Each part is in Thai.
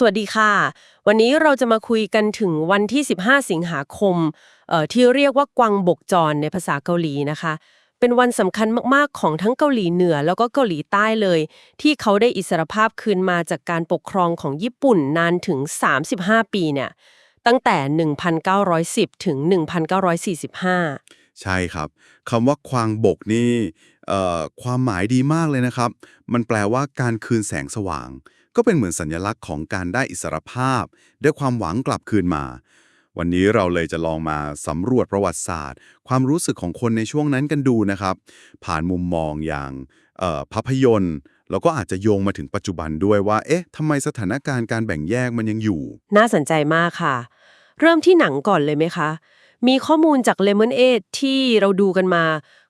สวัสดีค่ะ วันนี้เราจะมาคุยกันถึงวันที่ 15 สิงหาคมเอ่อที่เรียกว่ากวางบกจรในภาษาเกาหลีนะคะ เป็นวันสำคัญมากๆของทั้งเกาหลีเหนือแล้วก็เกาหลีใต้เลย ที่เขาได้อิสรภาพคืนมาจากการปกครองของญี่ปุ่นนานถึง 35 ปีเนี่ยตั้งแต่ 1910 ถึง 1945 ใช่ครับคำว่าควางบกนี่เอ่อความหมายดีมากเลยนะครับ มันแปลว่าการคืนแสงสว่าง ก็เป็นเหมือนสัญลักษณ์ของการได้อิสรภาพ ได้ความหวังกลับคืนมา วันนี้เราเลยจะลองมาสำรวจประวัติศาสตร์ ความรู้สึกของคนในช่วงนั้นกันดูนะครับ ผ่านมุมมองอย่างภาพยนตร์แล้วก็อาจจะโยงมาถึงปัจจุบันด้วยว่า เอ๊ะทำไมสถานการณ์การแบ่งแยกมันยังอยู่ น่าสนใจมากค่ะ เริ่มที่หนังก่อนเลยไหมคะ มีข้อมูลจาก Lemon 8ที่เราดูกันมา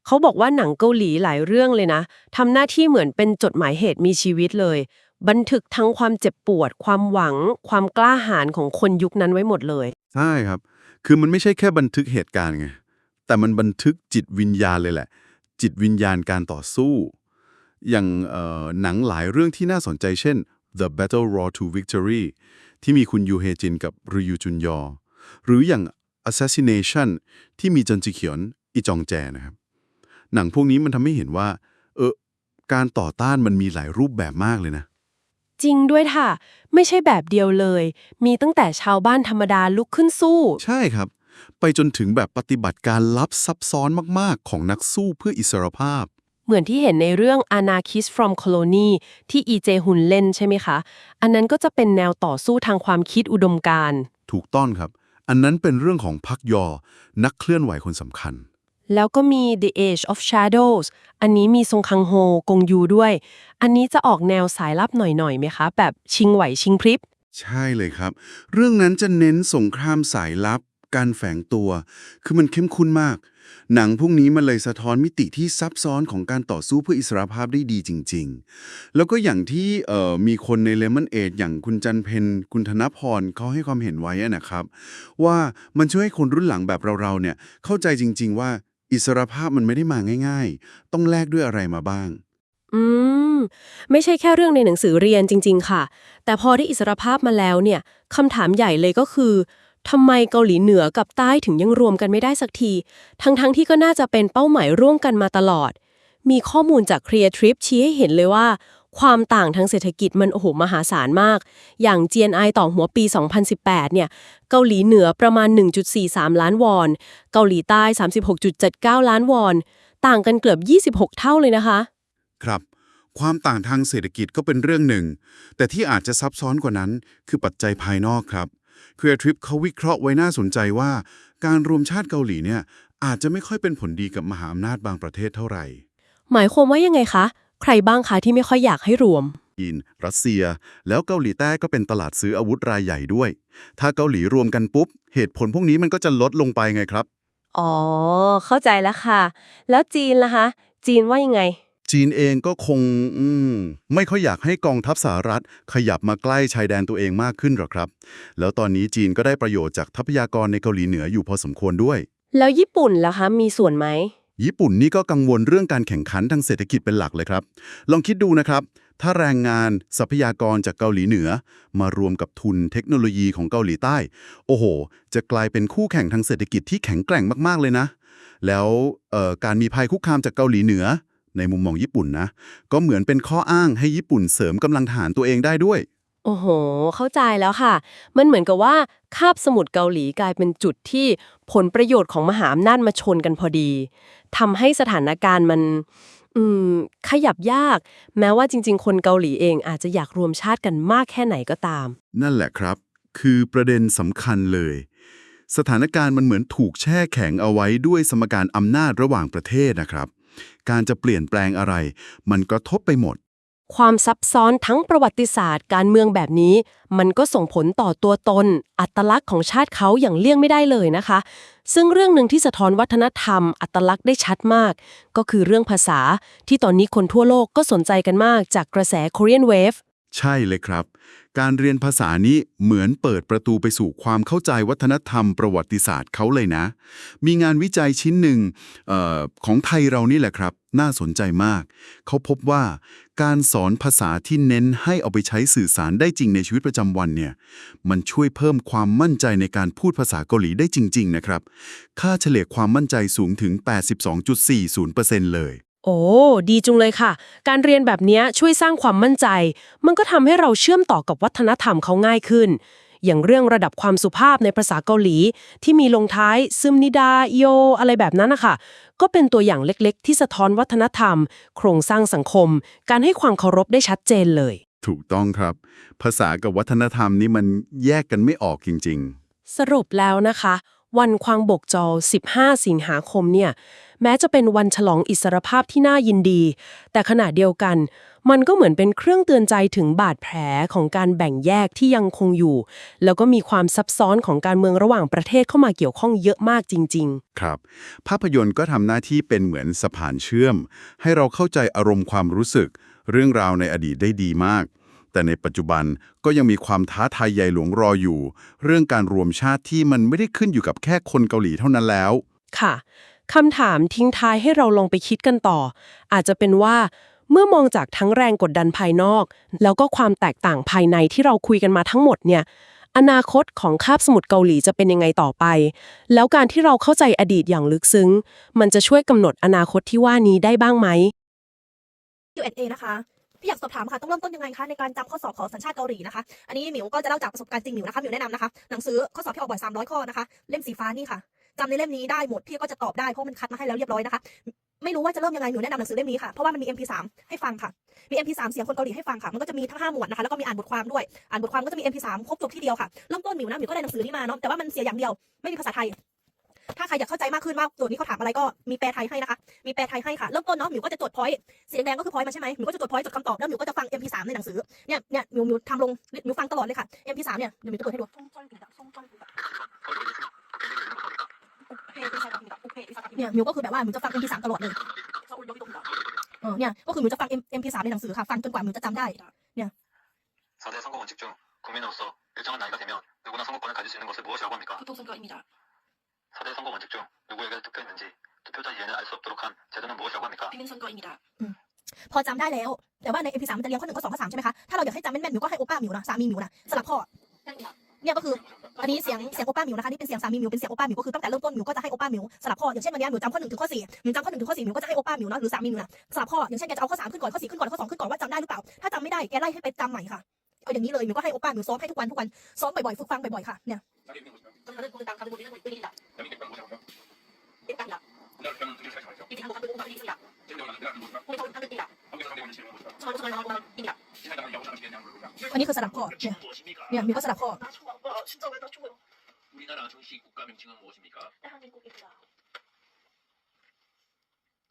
เขาบอกว่าหนังเกาหลีหลายเรื่องเลยนะทำหน้าที่เหมือนเป็นจดหมายเหตุมีชีวิตเลย บันทึกทั้งความเจ็บปวด ความหวัง ความกล้าหาญของคนยุคนั้นไว้หมดเลย ใช่ครับ คือมันไม่ใช่แค่บันทึกเหตุการณ์ไง แต่มันบันทึกจิตวิญญาณเลยแหละ จิตวิญญาณการต่อสู้ อย่างหนังหลายเรื่องที่น่าสนใจเช่น The Battle Road to Victory ที่มีคุณยูเฮจินกับรยูจุนยอ หรืออย่าง Assassination ที่มีจนจิเขียนอีจองแจนะครับ หนังพวกนี้มันทำให้เห็นว่า เออการต่อต้านมันมีหลายรูปแบบมากเลยนะ จริงด้วยค่ะ ไม่ใช่แบบเดียวเลย มีตั้งแต่ชาวบ้านธรรมดาลุกขึ้นสู้ ใช่ครับ ไปจนถึงแบบปฏิบัติการลับซับซ้อนมากๆ ของนักสู้เพื่ออิสรภาพ เหมือนที่เห็นในเรื่อง Anarchist from Colony ที่อีเจฮุนเล่นใช่ไหมคะ อันนั้นก็จะเป็นแนวต่อสู้ทางความคิดอุดมการณ์ ถูกต้องครับ อันนั้นเป็นเรื่องของพักยอ นักเคลื่อนไหวคนสำคัญ แล้วก็มี The Age of Shadows อันนี้มีซงคังโฮกงยูด้วย อันนี้จะออกแนวสายลับหน่อยๆไหมคะ แบบชิงไหวชิงพริบ ใช่เลยครับ เรื่องนั้นจะเน้นสงครามสายลับ การแฝงตัว คือมันเข้มข้นมาก หนังพวกนี้มันเลยสะท้อนมิติที่ซับซ้อนของการต่อสู้เพื่ออิสรภาพได้ดีจริง ๆ แล้วก็อย่างที่มีคนในเลมอนเอดอย่างคุณจันเพนคุณธนพรเขาให้ความเห็นไว้นะครับ ว่ามันช่วยให้คนรุ่นหลังแบบเราๆเนี่ยเข้าใจจริง ๆ ว่า อิสรภาพมันไม่ได้มาง่าย ๆ ต้องแลกด้วยอะไรมาบ้าง อืม ไม่ใช่แค่เรื่องในหนังสือเรียนจริง ๆ ค่ะ แต่พอได้อิสรภาพมาแล้วเนี่ยคำถามใหญ่เลยก็คือทำไมเกาหลีเหนือกับใต้ถึงยังรวมกันไม่ได้สักที ทั้งๆที่ก็น่าจะเป็นเป้าหมายร่วมกันมาตลอด มีข้อมูลจาก Clear Trip ชี้ให้เห็นเลยว่า ความต่างทางเศรษฐกิจมันโอ้โหมหาศาลมาก อย่าง GNI ต่อหัวปี 2018 เนี่ย เกาหลีเหนือประมาณ 1.43 ล้านวอน เกาหลีใต้ 36.79 ล้านวอน ต่างกันเกือบ 26 เท่าเลยนะคะ ครับ ความต่างทางเศรษฐกิจก็เป็นเรื่องหนึ่ง แต่ที่อาจจะซับซ้อนกว่านั้น คือปัจจัยภายนอกครับเคลียร์ทริปเขาวิเคราะห์ไว้น่าสนใจว่า การรวมชาติเกาหลีเนี่ยอาจจะไม่ค่อยเป็นผลดีกับมหาอำนาจบางประเทศเท่าไหร่ หมายความว่ายังไงคะ ใครบ้างคะที่ไม่ค่อยอยากให้รวม จีนรัสเซีย แล้วเกาหลีใต้ก็เป็นตลาดซื้ออาวุธรายใหญ่ด้วย ถ้าเกาหลีรวมกันปุ๊บ เหตุผลพวกนี้มันก็จะลดลงไปไงครับ อ๋อ เข้าใจแล้วค่ะ แล้วจีนล่ะคะ จีนว่ายังไง จีนเองก็คงอืมไม่ค่อยอยากให้กองทัพสหรัฐ ขยับมาใกล้ชายแดนตัวเองมากขึ้นหรอกครับ แล้วตอนนี้จีนก็ได้ประโยชน์จากทรัพยากรในเกาหลีเหนืออยู่พอสมควรด้วย แล้วญี่ปุ่นล่ะคะ มีส่วนไหม ญี่ปุ่นนี่ก็กังวลเรื่องการแข่งขันทางเศรษฐกิจเป็นหลักเลยครับ ลองคิดดูนะครับ ถ้าแรงงานทรัพยากรจากเกาหลีเหนือ มารวมกับทุนเทคโนโลยีของเกาหลีใต้ โอ้โห จะกลายเป็นคู่แข่งทางเศรษฐกิจที่แข็งแกร่งมากๆเลยนะ แล้วการมีภัยคุกคามจากเกาหลีเหนือ ในมุมมองญี่ปุ่นนะ ก็เหมือนเป็นข้ออ้างให้ญี่ปุ่นเสริมกำลังทหารตัวเองได้ด้วย โอ้โห เข้าใจแล้วค่ะ มันเหมือนกับว่าคาบสมุทรเกาหลีกลายเป็นจุดที่ผลประโยชน์ของมหาอำนาจมาชนกันพอดีทำให้สถานการณ์มัน อืม ขยับยาก แม้ว่าจริง ๆ คนเกาหลีเองอาจจะอยากรวมชาติกันมากแค่ไหนก็ตาม นั่นแหละครับ คือประเด็นสำคัญเลย สถานการณ์มันเหมือนถูกแช่แข็งเอาไว้ด้วยสมการอำนาจระหว่างประเทศนะครับ การจะเปลี่ยนแปลงอะไร มันกระทบไปหมด ความซับซ้อนทั้งประวัติศาสตร์การเมืองแบบนี้ มันก็ส่งผลต่อตัวตน อัตลักษณ์ของชาติเขาอย่างเลี่ยงไม่ได้เลยนะคะ ซึ่งเรื่องหนึ่งที่สะท้อนวัฒนธรรม อัตลักษณ์ได้ชัดมาก ก็คือเรื่องภาษา ที่ตอนนี้คนทั่วโลกก็สนใจกันมากจากกระแส Korean Wave ใช่เลยครับ การเรียนภาษานี้เหมือนเปิดประตูไปสู่ความเข้าใจวัฒนธรรมประวัติศาสตร์เขาเลยนะ มีงานวิจัยชิ้นหนึ่งออของไทยเรานี่แหละครับ น่าสนใจมาก เขาพบว่าการสอนภาษาที่เน้นให้เอาไปใช้สื่อสารได้จริงในชีวิตประจำวันเนี่ย มันช่วยเพิ่มความมั่นใจในการพูดภาษาเกาหลีได้จริง ๆ นะครับ ค่าเฉลี่ยความมั่นใจสูงถึง 82.40%เลย โอ้ ดีจุงเลยค่ะ การเรียนแบบเนี้ยช่วยสร้างความมั่นใจ มันก็ทำให้เราเชื่อมต่อกับวัฒนธรรมเขาง่ายขึ้น อย่างเรื่องระดับความสุภาพในภาษาเกาหลี ที่มีลงท้ายซึมนิดาโย อะไรแบบนั้นนะคะ ก็เป็นตัวอย่างเล็กๆ ที่สะท้อนวัฒนธรรม โครงสร้างสังคม การให้ความเคารพได้ชัดเจนเลย ถูกต้องครับ ภาษากับวัฒนธรรมนี่มันแยกกันไม่ออกจริง ๆ สรุปแล้วนะคะ วันควางบกจอ 15 สิงหาคมเนี่ย แม้จะเป็นวันฉลองอิสรภาพที่น่ายินดี แต่ขณะเดียวกัน มันก็เหมือนเป็นเครื่องเตือนใจถึงบาดแผลของการแบ่งแยกที่ยังคงอยู่ แล้วก็มีความซับซ้อนของการเมืองระหว่างประเทศเข้ามาเกี่ยวข้องเยอะมากจริงครับ ภาพยนตร์ก็ทำหน้าที่เป็นเหมือนสะพานเชื่อม ให้เราเข้าใจอารมณ์ความรู้สึก เรื่องราวในอดีตได้ดีมากแต่ในปัจจุบันก็ยังมีความท้าทายใหญ่หลวงรออยู่ เรื่องการรวมชาติที่มันไม่ได้ขึ้นอยู่กับแค่คนเกาหลีเท่านั้นแล้วๆค่ะ คำถามทิ้งท้ายให้เราลองไปคิดกันต่อ อาจจะเป็นว่า เมื่อมองจากทั้งแรงกดดันภายนอก แล้วก็ความแตกต่างภายในที่เราคุยกันมาทั้งหมดเนี่ยอนาคตของคาบสมุทรเกาหลีจะเป็นยังไงต่อไป แล้วการที่เราเข้าใจอดีตอย่างลึกซึ้ง มันจะช่วยกำหนดอนาคตที่ว่านี้ได้บ้างไหม Q&A นะคะพี่อยากสอบถามค่ะต้องเริ่มต้นยังไงคะในการจำข้อสอบของสัญชาติเกาหลีนะคะอันนี้หมิวก็จะเล่าจากประสบการณ์จริงหมิวนะคะหมิวแนะนำนะคะหนังสือข้อสอบที่ออกบ่อย300 ข้อนะคะ เล่มสีฟ้านี่ค่ะ จำในเล่มนี้ได้หมดพี่ก็จะตอบได้เพราะมันคัดมาให้แล้วเรียบร้อยนะคะไม่รู้ว่าจะเริ่มยังไงหมิวแนะนำหนังสือเล่มนี้ค่ะ เพราะว่ามันมี MP3 ให้ฟังค่ะ มี MP3 เสียงคนเกาหลีให้ฟังค่ะ มันก็จะมีทั้งห้าหมวดนะคะ แล้วก็มีอ่านบทความด้วย อ่านบทความก็จะมี MP3 ครบจบที่เดียวค่ะ เริ่มต้นหมิวนะหมิวก็ได้หนังสือนี้มาเนาะ แต่ว่ามันเสียอย่างเดียว ไม่มีภาษาไทย ถ้าใครอยากเข้าใจมากขึ้นว่าโจทย์นี้เขาถามอะไรก็มีแปลไทยให้นะคะ มีแปลไทยให้ค่ะ เริ่มต้นเนาะหมิวก็จะจดพอยต์สีแดงก็คือพอยต์มาใช่ไหมหมิวก็จะจดพอยต์จดคำตอบ แล้วหมิวก็จะฟัง MP3 ในหนังสือ เนี่ยเนี่ยหมิวหมิวทำลงหมิวฟังตลอดเลยค่ะ MP3 เนี่ยเดี๋ยวหมิวจะเปิดให้ดู เนี่ยหมิวก็คือแบบว่าหมิวจะฟัง MP3 ตลอดเลยเออเนี่ยก็คือหมิวจะฟัง MP3 ในหนังสือค่ะ ฟังจนกว่าหมิวจะจำได้ 4대 선거 원칙 중 국민으로서 일정한 나이가 되면 누구나 선거권을 가질 수 있는 것을 무엇이라고 합니까? 교통선거입니다. 4대 선거 원칙 중 누구에게 투표했는지 투표자 이해는 알 수 없도록 한 제도는 무엇이라고 합니까? 비밀선거입니다. พอจำได้แล้ว แต่ว่าใน MP3 มันจะเรียงข้อหนึ่งข้อสองข้อสามใช่ไหมคะ ถ้าเราอยากให้จำแม่นๆหมิวก็ให้โอป้าหมิวนะสามีหมิวนะสลับข้อ เนี่ยก็คืออันนี้เสียงเสียงโอป้าหมิวนะคะนี่เป็นเสียงสามีหมิวเป็นเสียงโอป้าหมิวก็คือตั้งแต่เริ่มต้นหมิวก็จะให้โอป้าหมิวสลับข้ออย่างเช่นวันนี้หมิวจำข้อหนึ่งถึงข้อสี่หมิวจำข้อหนึ่งถึงข้อสี่หมิวก็จะให้โอป้าหมิวนะหรือสามีหมิวนะสลับข้ออย่างเช่นแกจะเอาข้อสามขึ้นก่อนข้อสี่ขึ้นก่อนข้อสองขึ้นก่อนว่าจำได้หรือเปล่าถ้าจำไม่ได้แกไล่ให้ไปจำใหม่ค่ะเอาอย่างนี้เลยหมิวก็ให้โอป้าหมิวซ้อมให้ทุกวันทุกวันซ้อมบ่อยๆฝึกฟังบ่อยๆค่ะเนี่ยอันนี้คือสลับข้อเนี่ยเนี่ยมิวก็สลับข้อ 우리나라 정식 국가 명칭은 무엇입니까?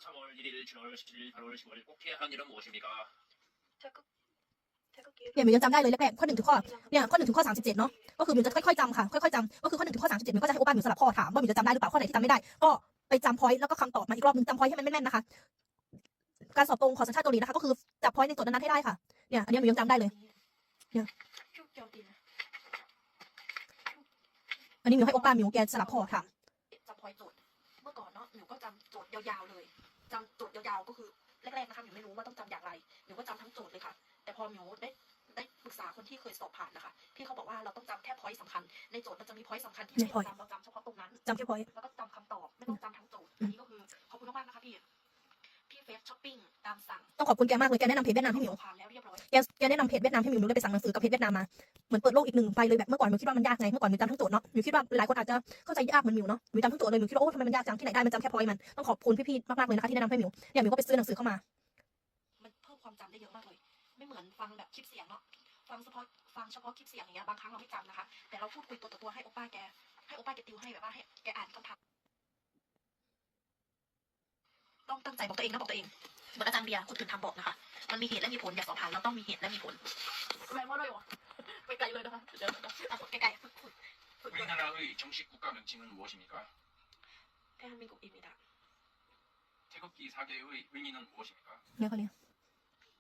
3월 1일, 7월 17일, 8월 10월 꼭 해야 한 일은 무엇입니까? เนี่ยหมิวยังจำได้เลยแรกๆข้อหนึ่งถึงข้อเนี่ยข้อหนึ่งถึงข้อสามสิบเจ็ดเนาะก็คือหมิวจะค่อยๆจำค่ะค่อยๆจำก็คือข้อหนึ่งถึงข้อสามสิบเจ็ดหมิวก็จะให้โอป้าหมิวสลับข้อถามว่าหมิวจะจำได้หรือเปล่าข้อไหนที่จำไม่ได้ ก็ไปจำพอยต์แล้วก็คำตอบมาอีกรอบหนึงจำพอยต์ให้มันแม่นๆนะคะ การสอบตรงของสัญชาติเกาหลีนะคะ ก็คือจับพอยต์ในโจทย์นั้นๆให้ได้ค่ะเนี่ยอันนี้หมิวยังจำได้เลยเนี่ย อันนี้หมิวให้โอป้าหมิวแกสลับข้อถามจำพอยโจทย์เมื่อก่อนเนาะหนูก็จำโจทย์ยาวๆเลยจำโจทย์ยาวๆก็คือแรกๆนะคะหนูไม่รู้ว่าต้องจำอย่างไรหนูก็จำทั้งโจทย์เลยค่ะ แต่พอหนูได้ได้ปรึกษาคนที่เคยสอบผ่านนะคะพี่เขาบอกว่าเราต้องจำแค่พอยต์สำคัญในโจทย์มันจะมีพอยต์สำคัญที่ในให้ point เราจำเราจำเฉพาะตรงนั้นจำแค่พอยต์แล้วก็จำคำตอบไม่ต้องจำทั้งโจทย์อันนี้ก็คือขอบคุณมากๆนะคะพี่พี่เฟซช้อปปิ้งตามสั่งต้องขอบคุณแกมากเลยแกแนะนำเพจเวียดนามให้หมิวผ่าน แล้วเรียบร้อยแกแกแนะนำเพจเวียดนามให้มิวหนูเลยไปสั่งหนังสือกับเพจเวียดนามมาเหมือนเปิดโลกอีกหนึ่งใบเลยแบบเมื่อก่อนหมิวคิดว่ามันยากไงเมื่อก่อนหมิวจำทั้งโจทย์เนาะหมิวคิดว่าหลายคนอาจจะเข้าใจยากเหมือนมิวเนาะหมิวจำทั้งโจทย์เลยหมิวคิดว่าโอ้ทำไมมันยากจังที่ไหนได้มันจำแค่พอยมันต้องขอบคุณพี่ๆมากๆเลยนะคะที่แนะนำให้มิวเนี่ยมิวก็ไปซื้อหนังสือเข้ามา มันเพิ่มความจำได้เยอะมากเลย ไม่เหมือนฟังแบบคลิปเสียงเนาะฟังเฉพาะฟังเฉพาะคลิปเสียงอย่างเงี้ยบางครั้งเราไม่จำนะคะ แต่เราพูดคุยตัวต่อตัวให้โอป้าแกให้โอป้าแกติวให้แบบว่าให้แกอ่านคำถาม ต้องตั้งใจบอกตัวเองนะบอกตัวเอง เหมือนอาจารย์เบียร์คุณถึงทำบอกนะคะ มันมีเหตุและมีผล อย่าสอบผ่านเราต้องมีเหตุและมีผลแรงมากเลยเหรอไปไกลเลยนะคะเดี๋ยวๆเอาใกล้ๆฝึกฝึกฝึก 우리나라의 정식 국가 명칭은 무엇입니까? แค่มีกลุ่มอีกนิดอะ 태극기 4개의 의미는 무엇입니까? เนี่ยเขาเรียน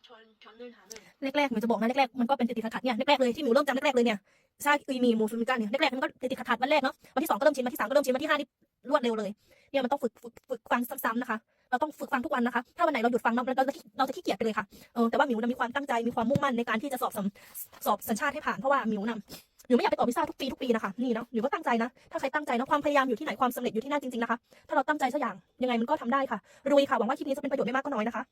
전 견을 하는 แรกๆหมิวจะบอกนะแรกๆมันก็เป็นติดๆขัดๆเนี่ยแรกๆเลยที่หมิวเริ่มจำแรกๆเลยเนี่ยซาอุยมีโมฟิมิกันเนี่ยแรกๆมันก็ติดๆขัดๆวันแรกเนาะวันที่สองก็เริ่มชินวันที่สามก็เริ่มชินวันที่ห้านี่รวดเร็วเลยเนี่ยมันต้องฝึกฝึกฝึกฟังซ้ำๆนะคะ เราต้องฝึกฟังทุกวันนะคะ ถ้าวันไหนเราหยุดฟังเราเราจะเราจะขี้เกียจไปเลยค่ะเออแต่ว่าหมิวนะมีความตั้งใจมีความมุ่งมั่นในการที่จะสอบสัมสอบสัญชาติให้ผ่านเพราะว่าหมิวนะหมิวไม่อยากไปต่อวีซ่าทุกปีทุกปีนะคะนี่เนาะหมิวก็ตั้งใจนะ ถ้าใครตั้งใจนะความพยายามอยู่ที่ไหนความสำเร็จอยู่ที่นั่นจริงๆนะคะ ถ้าเราตั้งใจสักอย่างยังไงมันก็ทำได้ค่ะรวยค่ะหวังว่าคลิปนี้จะเป็นประโยชน์ไม่มากก็น้อยนะคะ